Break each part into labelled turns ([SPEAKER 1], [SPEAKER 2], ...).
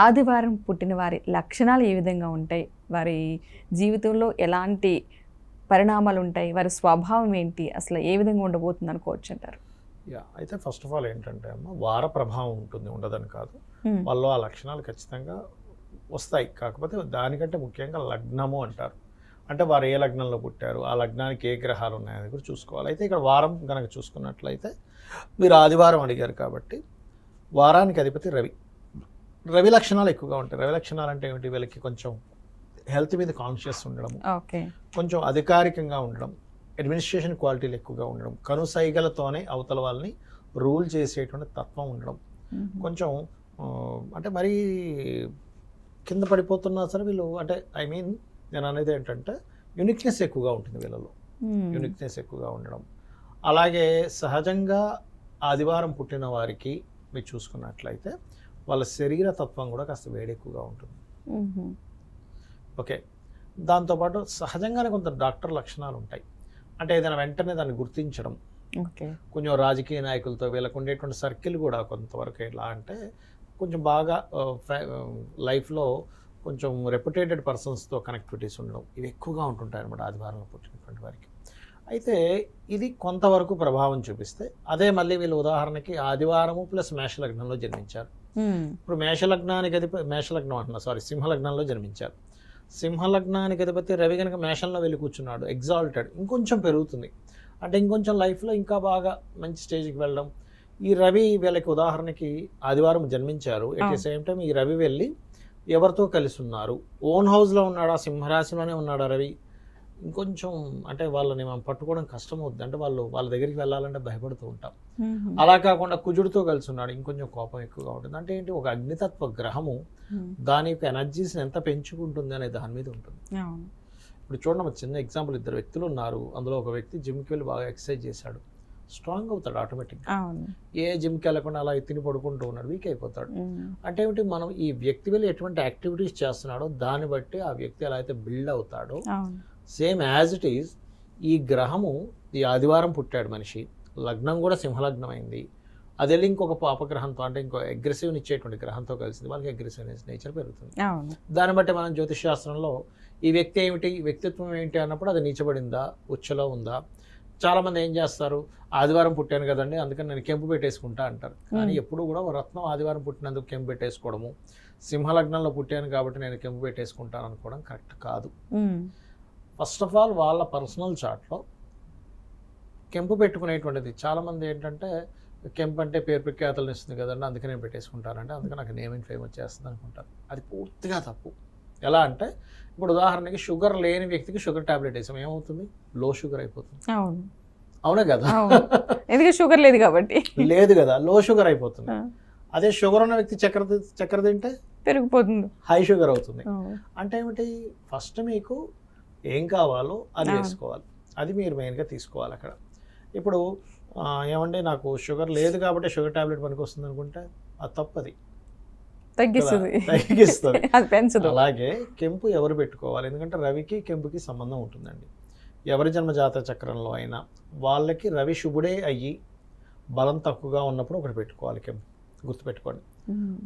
[SPEAKER 1] ఆదివారం పుట్టిన వారి లక్షణాలు ఏ విధంగా ఉంటాయి? వారి జీవితంలో ఎలాంటి పరిణామాలు ఉంటాయి? వారి స్వభావం ఏంటి? అసలు ఏ విధంగా ఉండబోతుంది అనుకోవచ్చు అంటారు?
[SPEAKER 2] యా అయితే ఫస్ట్ ఆఫ్ ఆల్ ఏంటంటే అమ్మ వార ప్రభావం ఉంటుంది ఉండదని కాదు. వాళ్ళు ఆ లక్షణాలు ఖచ్చితంగా వస్తాయి. కాకపోతే దానికంటే ముఖ్యంగా లగ్నము అంటారు. అంటే వారు ఏ లగ్నంలో పుట్టారు ఆ లగ్నానికి ఏ గ్రహాలు ఉన్నాయని కూడా చూసుకోవాలి. అయితే ఇక్కడ వారం కనుక చూసుకున్నట్లయితే మీరు ఆదివారం అడిగారు కాబట్టి వారానికి అధిపతి రవి. రవి లక్షణాలు ఎక్కువగా ఉంటాయి. రవి లక్షణాలు అంటే ఏమిటి? వీళ్ళకి కొంచెం హెల్త్ మీద కాన్షియస్ ఉండడం కొంచెం అధికారికంగా ఉండడం అడ్మినిస్ట్రేషన్ క్వాలిటీలు ఎక్కువగా ఉండడం కనుసైగలతోనే అవతల వాళ్ళని రూల్ చేసేటువంటి తత్వం ఉండడం. కొంచెం అంటే మరీ కింద పడిపోతున్నా సరే వీళ్ళు అంటే ఐ మీన్ నేను అనేది ఏంటంటే యునిక్నెస్ ఎక్కువగా ఉంటుంది వీళ్ళలో. యునిక్నెస్ ఎక్కువగా ఉండడం. అలాగే సహజంగా ఆదివారం పుట్టిన వారికి మీరు చూసుకున్నట్లయితే వాళ్ళ శరీర తత్వం కూడా కాస్త వేడి ఎక్కువగా ఉంటుంది. ఓకే. దాంతోపాటు సహజంగానే కొంత డాక్టర్ లక్షణాలు ఉంటాయి అంటే ఏదైనా వెంటనే దాన్ని గుర్తించడం. కొంచెం రాజకీయ నాయకులతో వీళ్ళకు ఉండేటువంటి సర్కిల్ కూడా కొంతవరకు ఎలా అంటే కొంచెం బాగా లైఫ్లో కొంచెం రెప్యుటేటెడ్ పర్సన్స్తో కనెక్టివిటీస్ ఉండడం ఇవి ఎక్కువగా ఉంటుంటాయి అనమాట ఆదివారంలో పుట్టినటువంటి వారికి. అయితే ఇది కొంతవరకు ప్రభావం చూపిస్తే అదే మళ్ళీ వీళ్ళు ఉదాహరణకి ఆదివారము ప్లస్ మేషలగ్నంలో జన్మించారు.
[SPEAKER 1] మ్మ్.
[SPEAKER 2] ఇప్పుడు మేషలగ్నానికి అధిపతి మేషలగ్నం అంటున్నా సారీ సింహలగ్నంలో జన్మించారు. సింహలగ్నానికి అధిపతి రవి కనుక మేషంలో వెళ్ళి కూర్చున్నాడు ఎగ్జాల్టెడ్ ఇంకొంచెం పెరుగుతుంది. అంటే ఇంకొంచెం లైఫ్లో ఇంకా బాగా మంచి స్టేజ్కి వెళ్ళడం. ఈ రవి వీళ్ళకి ఉదాహరణకి ఆదివారం జన్మించారు. At the. సేమ్ టైం ఈ రవి వెళ్ళి ఎవరితో కలిసి ఉన్నారు? ఓన్ హౌస్లో ఉన్నాడా? సింహరాశిలోనే ఉన్నాడా రవి? ఇంకొంచెం అంటే వాళ్ళని మనం పట్టుకోవడం కష్టం అవుతుంది అంటే వాళ్ళు వాళ్ళ దగ్గరికి వెళ్ళాలంటే భయపడుతూ ఉంటాం. అలా కాకుండా కుజుడితో కలిసి ఉన్నాడు. ఇంకొంచెం కోపం ఎక్కువగా ఉంటుంది. అంటే ఏంటి? ఒక అగ్నితత్వ గ్రహము. దాని యొక్క ఎనర్జీస్ని ఎంత పెంచుకుంటుంది అనే దాని మీద ఉంటుంది. ఇప్పుడు చూడండి ఒక చిన్న ఎగ్జాంపుల్ ఇద్దరు వ్యక్తులు ఉన్నారు. అందులో ఒక వ్యక్తి జిమ్కి వెళ్ళి బాగా ఎక్సర్సైజ్ చేశాడు. స్ట్రాంగ్ అవుతాడు ఆటోమేటిక్గా ఏ జిమ్కి వెళ్ళకుండా అలా తిని పడుకుంటూ ఉన్నాడు. వీక్ అయిపోతాడు. అంటే ఏమిటి? మనం ఈ వ్యక్తి వెళ్ళి ఎటువంటి యాక్టివిటీస్ చేస్తున్నాడో దాన్ని బట్టి ఆ వ్యక్తి ఎలా అయితే బిల్డ్ అవుతాడో సేమ్ యాజ్ ఇట్ ఈజ్ ఈ గ్రహము ఈ ఆదివారం పుట్టాడు మనిషి. లగ్నం కూడా సింహలగ్నం అయింది అది వెళ్ళి ఇంకొక పాపగ్రహంతో అంటే ఇంకో అగ్రెసివ్ ఇచ్చేటువంటి గ్రహంతో కలిసింది. వాళ్ళకి అగ్రెసివ్నెస్ నేచర్ పెరుగుతుంది. దాన్ని బట్టి మనం జ్యోతిష్ శాస్త్రంలో ఈ వ్యక్తి ఏమిటి వ్యక్తిత్వం ఏంటి అన్నప్పుడు అది నీచబడిందా ఉచ్చలో ఉందా? చాలామంది ఏం చేస్తారు? ఆదివారం పుట్టాను కదండి అందుకని నేను కెంపు పెట్టేసుకుంటా అంటారు. కానీ. ఎప్పుడు కూడా రత్నం ఆదివారం పుట్టినందుకు కెంపు పెట్టేసుకోవడము. సింహలగ్నంలో పుట్టాను కాబట్టి నేను కెంపు పెట్టేసుకుంటాను అనుకోవడం కరెక్ట్ కాదు. ఫస్ట్ ఆఫ్ ఆల్ వాళ్ళ పర్సనల్ చార్ట్లో కెంపు పెట్టుకునేటువంటిది. చాలామంది ఏంటంటే కెంపు అంటే పేరు ప్రఖ్యాతలు ఇస్తుంది కదండి అందుకే నేను పెట్టేసుకుంటానంటే అందుకే నాకు నేమ్ అండ్ ఫేమ్ వచ్చేస్తుంది అనుకుంటారు. అది పూర్తిగా తప్పు. ఎలా అంటే ఇప్పుడు ఉదాహరణకి షుగర్ లేని వ్యక్తికి షుగర్ టాబ్లెట్ వేసాం ఏమవుతుంది? లో షుగర్ అయిపోతుంది.
[SPEAKER 1] అవును.
[SPEAKER 2] కదా.
[SPEAKER 1] ఎందుకంటే షుగర్ లేదు కాబట్టి?
[SPEAKER 2] లేదు కదా లో షుగర్ అయిపోతుంది. అదే షుగర్ ఉన్న వ్యక్తి చక్కెర చక్కెర తింటే
[SPEAKER 1] పెరిగిపోతుంది.
[SPEAKER 2] హై షుగర్ అవుతుంది. అంటే ఏమిటి? ఫస్ట్ మీకు ఏం కావాలో అది. వేసుకోవాలి. అది మీరు మెయిన్గా తీసుకోవాలి అక్కడ. ఇప్పుడు ఆ, ఏమండి నాకు షుగర్ లేదు కాబట్టి షుగర్ టాబ్లెట్ పనికి వస్తుంది అనుకుంటే అది తప్పది.
[SPEAKER 1] తగ్గిస్తుంది.
[SPEAKER 2] తగ్గిస్తుంది.
[SPEAKER 1] అది పెంచదు.
[SPEAKER 2] అలాగే కెంపు ఎవరు పెట్టుకోవాలి? ఎందుకంటే రవికి కెంపుకి సంబంధం ఉంటుందండి. ఎవరి జన్మజాత చక్రంలో అయినా వాళ్ళకి రవి శుభుడే అయ్యి బలం తక్కువగా ఉన్నప్పుడు ఒకటి పెట్టుకోవాలి కెంపు. గుర్తుపెట్టుకోండి.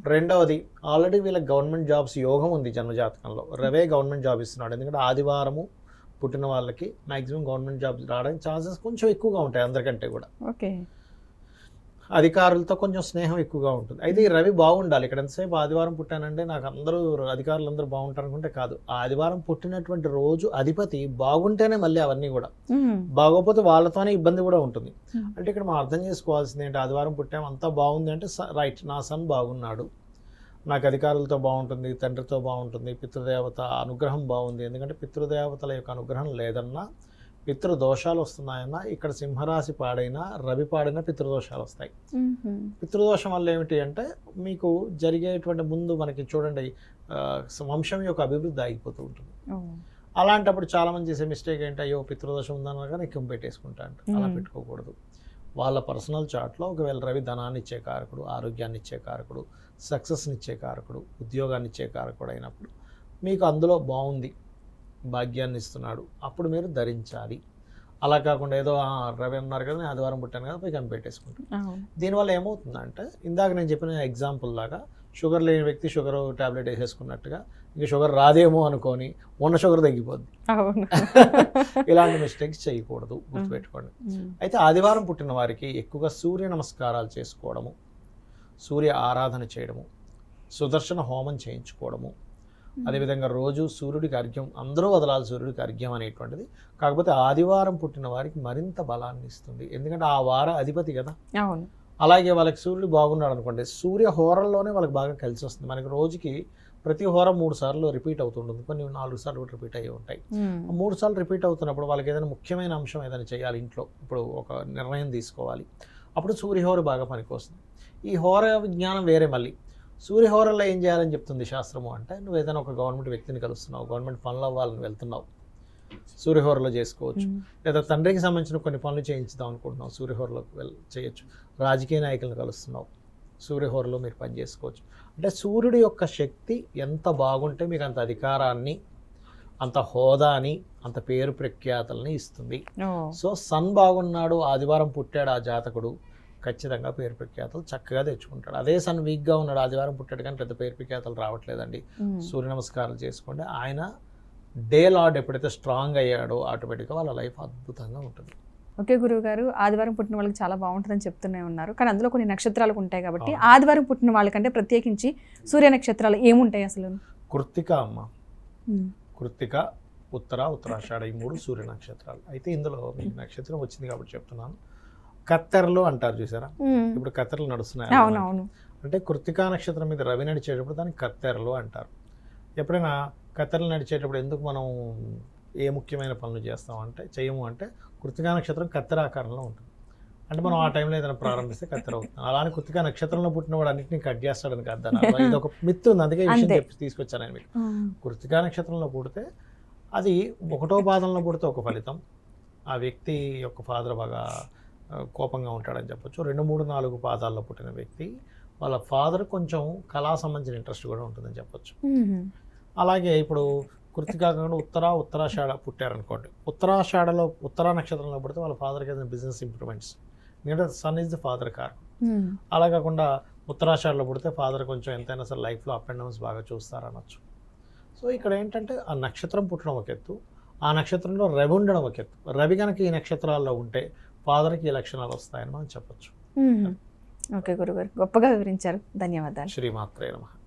[SPEAKER 2] రెండవది ఆల్రెడీ వీళ్ళకి గవర్నమెంట్ జాబ్స్ యోగం ఉంది జన్మజాతకంలో రవే గవర్నమెంట్ జాబ్ ఇస్తున్నాడు. ఎందుకంటే ఆదివారము పుట్టిన వాళ్ళకి మ్యాక్సిమం గవర్నమెంట్ జాబ్స్ రావడానికి ఛాన్సెస్ కొంచెం ఎక్కువగా ఉంటాయి అందరికంటే కూడా.
[SPEAKER 1] ఓకే.
[SPEAKER 2] అధికారులతో కొంచెం స్నేహం ఎక్కువగా ఉంటుంది. అయితే ఈ రవి బాగుండాలి. ఇక్కడ ఎంతసేపు ఆదివారం పుట్టానంటే నాకు అందరూ అధికారులు అందరూ బాగుంటారు అనుకుంటే కాదు. ఆ ఆదివారం పుట్టినటువంటి రోజు అధిపతి బాగుంటేనే మళ్ళీ అవన్నీ కూడా.
[SPEAKER 1] మ్మ్.
[SPEAKER 2] బాగోకపోతే వాళ్ళతోనే ఇబ్బంది కూడా ఉంటుంది. అంటే ఇక్కడ మనం అర్థం చేసుకోవాల్సింది ఏంటి? ఆదివారం పుట్టాం అంతా బాగుంది అంటే రైట్ నా సన్ బాగున్నాడు. నాకు అధికారులతో బాగుంటుంది తండ్రితో బాగుంటుంది పితృదేవత అనుగ్రహం బాగుంది. ఎందుకంటే పితృదేవతల యొక్క అనుగ్రహం లేదన్నా పితృదోషాలు వస్తున్నాయన్నా ఇక్కడ సింహరాశి పాడైనా రవి పాడైనా పితృదోషాలు వస్తాయి. పితృదోషం వల్ల ఏమిటి అంటే మీకు జరిగేటువంటి ముందు మనకి చూడండి వంశం యొక్క అభివృద్ధి ఆగిపోతూ ఉంటుంది. అలాంటప్పుడు చాలా మంది చేసే మిస్టేక్ ఏంటి అయ్యో పితృదోషం ఉందన్నా కానీ ఎక్కువ పెట్టేసుకుంటా అంట అలా. పెట్టుకోకూడదు వాళ్ళ పర్సనల్ చార్ట్లో ఒకవేళ రవి ధనాన్ని ఇచ్చే కారకుడు ఆరోగ్యాన్ని ఇచ్చే కారకుడు సక్సెస్ని ఇచ్చే కారకుడు ఉద్యోగాన్ని ఇచ్చే కారకుడు అయినప్పుడు మీకు అందులో బాగుంది భాగ్యాన్ని ఇస్తున్నాడు. అప్పుడు మీరు ధరించాలి. అలా కాకుండా ఏదో "ఆ, రవి అన్నారు కదా నేను ఆదివారం పుట్టాను కదా పోయి కనిపెట్టేసుకుంటాను దీనివల్ల ఏమవుతుందంటే ఇందాక నేను చెప్పిన ఎగ్జాంపుల్ లాగా షుగర్ లేని వ్యక్తి షుగర్ టాబ్లెట్ వేసేసుకున్నట్టుగా ఇంకా షుగర్ రాదేమో అనుకొని ఉన్న షుగర్ తగ్గిపోద్ది. ఇలాంటి మిస్టేక్స్ చేయకూడదు గుర్తుపెట్టుకోండి. అయితే ఆదివారం పుట్టిన వారికి ఎక్కువగా సూర్య నమస్కారాలు చేసుకోవడము సూర్య ఆరాధన చేయడము సుదర్శన హోమం చేయించుకోవడము అదేవిధంగా రోజు సూర్యుడికి అర్ఘ్యం అందరూ వదలాలి సూర్యుడికి అర్ఘ్యం అనేటువంటిది. కాకపోతే ఆదివారం పుట్టిన వారికి మరింత బలాన్ని ఇస్తుంది. ఎందుకంటే ఆ వార అధిపతి కదా.
[SPEAKER 1] అవును.
[SPEAKER 2] అలాగే వాళ్ళకి సూర్యుడు బాగున్నాడు అనుకోండి సూర్య హోరల్లోనే వాళ్ళకి బాగా కలిసి వస్తుంది. మనకి రోజుకి ప్రతి హోర మూడు సార్లు రిపీట్ అవుతుంటుంది. కొన్ని నాలుగు సార్లు కూడా రిపీట్ అయ్యి ఉంటాయి. మూడు సార్లు రిపీట్ అవుతున్నప్పుడు వాళ్ళకి ఏదైనా ముఖ్యమైన అంశం ఏదైనా చేయాలి ఇంట్లో ఇప్పుడు ఒక నిర్ణయం తీసుకోవాలి. అప్పుడు సూర్యహోర బాగా పనికొస్తుంది. ఈ హోర విజ్ఞానం వేరే మళ్ళీ. సూర్యహోరలో ఏం చేయాలని చెప్తుంది శాస్త్రము అంటే నువ్వు ఏదైనా ఒక గవర్నమెంట్ వ్యక్తిని కలుస్తున్నావు గవర్నమెంట్ పనులు అవ్వాలని వెళ్తున్నావు. సూర్యహోరలో చేసుకోవచ్చు. లేదా తండ్రికి సంబంధించిన కొన్ని పనులు చేయించుదాం అనుకుంటున్నావు సూర్యహోరలోకి వెళ్ళి చేయొచ్చు. రాజకీయ నాయకులను కలుస్తున్నావు సూర్యహోరలో మీరు పని చేసుకోవచ్చు. అంటే సూర్యుడి యొక్క శక్తి ఎంత బాగుంటే మీకు అంత అధికారాన్ని అంత హోదాని అంత పేరు ప్రఖ్యాతల్ని ఇస్తుంది. సో సన్ బాగున్నాడు ఆదివారం పుట్టాడు ఆ జాతకుడు. ఖచ్చితంగా పేరు ప్రఖ్యాతలు చక్కగా తెచ్చుకుంటాడు. అదే సన్ వీక్గా ఉన్నాడు. ఆదివారం పుట్టాడు కానీ పెద్ద పేరు ప్రఖ్యాతలు రావట్లేదండి. సూర్య నమస్కారాలు చేసుకోండి. ఆయన డే లార్డ్ ఎప్పుడైతే స్ట్రాంగ్ అయ్యాడో ఆటోమేటిక్గా వాళ్ళ లైఫ్ అద్భుతంగా ఉంటుంది.
[SPEAKER 1] ఓకే గురువు గారు ఆదివారం పుట్టిన వాళ్ళకి చాలా బాగుంటుందని చెప్తూనే ఉన్నారు. కానీ అందులో కొన్ని నక్షత్రాలు ఉంటాయి కాబట్టి. ఆదివారం పుట్టిన వాళ్ళకంటే ప్రత్యేకించి సూర్య నక్షత్రాలు ఏముంటాయి అసలు?
[SPEAKER 2] కృత్తిక అమ్మ. కృత్తిక ఉత్తర ఉత్తరాషాఢ ఈ మూడు సూర్య నక్షత్రాలు. అయితే ఇందులో మీకు నక్షత్రం వచ్చింది కాబట్టి చెప్తున్నాను. కత్తెరలు అంటారు చూసారా. ఇప్పుడు కత్తెరలు నడుస్తున్నాయి అంటే కృత్తికా నక్షత్రం మీద రవి నడిచేటప్పుడు దాన్ని కత్తెరలు అంటారు. ఎప్పుడైనా కత్తెరలు నడిచేటప్పుడు ఎందుకు మనం ఏ ముఖ్యమైన పనులు చేస్తాం అంటే చేయము అంటే కృత్తికా నక్షత్రం కత్తెర ఆకారంలో ఉంటుంది. అంటే మనం ఆ టైంలో ఏదైనా ప్రారంభిస్తే కత్తెర అవుతుంది. అలానే కృత్తికా నక్షత్రంలో పుట్టిన వాడు అన్నింటినీ కట్ చేస్తాడని కాదు. ఇది ఒక మిత్ ఉంది. అందుకే ఈ విషయం. చెప్పి తీసుకొచ్చాను నేను మీకు.
[SPEAKER 1] ఉమ్.
[SPEAKER 2] కృత్తికా నక్షత్రంలో పుడితే అది ఒకటో పాదంలో పుడితే ఒక ఫలితం. ఆ వ్యక్తి యొక్క ఫాదర్ బాగా కోపంగా ఉంటాడని చెప్పొచ్చు. రెండు మూడు నాలుగు పాదాల్లో పుట్టిన వ్యక్తి వాళ్ళ ఫాదర్ కొంచెం కళా సంబంధించిన ఇంట్రెస్ట్ కూడా ఉంటుందని చెప్పొచ్చు. అలాగే ఇప్పుడు కృతికా కాకుండా ఉత్తర ఉత్తరాషాఢ పుట్టారనుకోండి. ఉత్తరాషాఢలో ఉత్తరా నక్షత్రంలో పుడితే వాళ్ళ ఫాదర్కి ఏదైనా బిజినెస్ ఇంప్రూవ్మెంట్స్ ఎందుకంటే son is the father car. అలా కాకుండా ఉత్తరాషాఢలో పుడితే ఫాదర్ కొంచెం ఎంతైనా సరే లైఫ్లో అప్ అండ్ డౌన్స్ బాగా చూస్తారనొచ్చు. సో ఇక్కడ ఏంటంటే ఆ నక్షత్రం పుట్టడం ఒక ఎత్తు ఆ నక్షత్రంలో రవి ఉండడం ఒక ఎత్తు. రవి కనుక ఈ నక్షత్రాల్లో ఉంటే ఫాదర్కి ఈ లక్షణాలు వస్తాయని మనం చెప్పొచ్చు.
[SPEAKER 1] ఓకే గురుగారు గొప్పగా వివరించారు. ధన్యవాదాలు.
[SPEAKER 2] శ్రీమాత్రే నమః.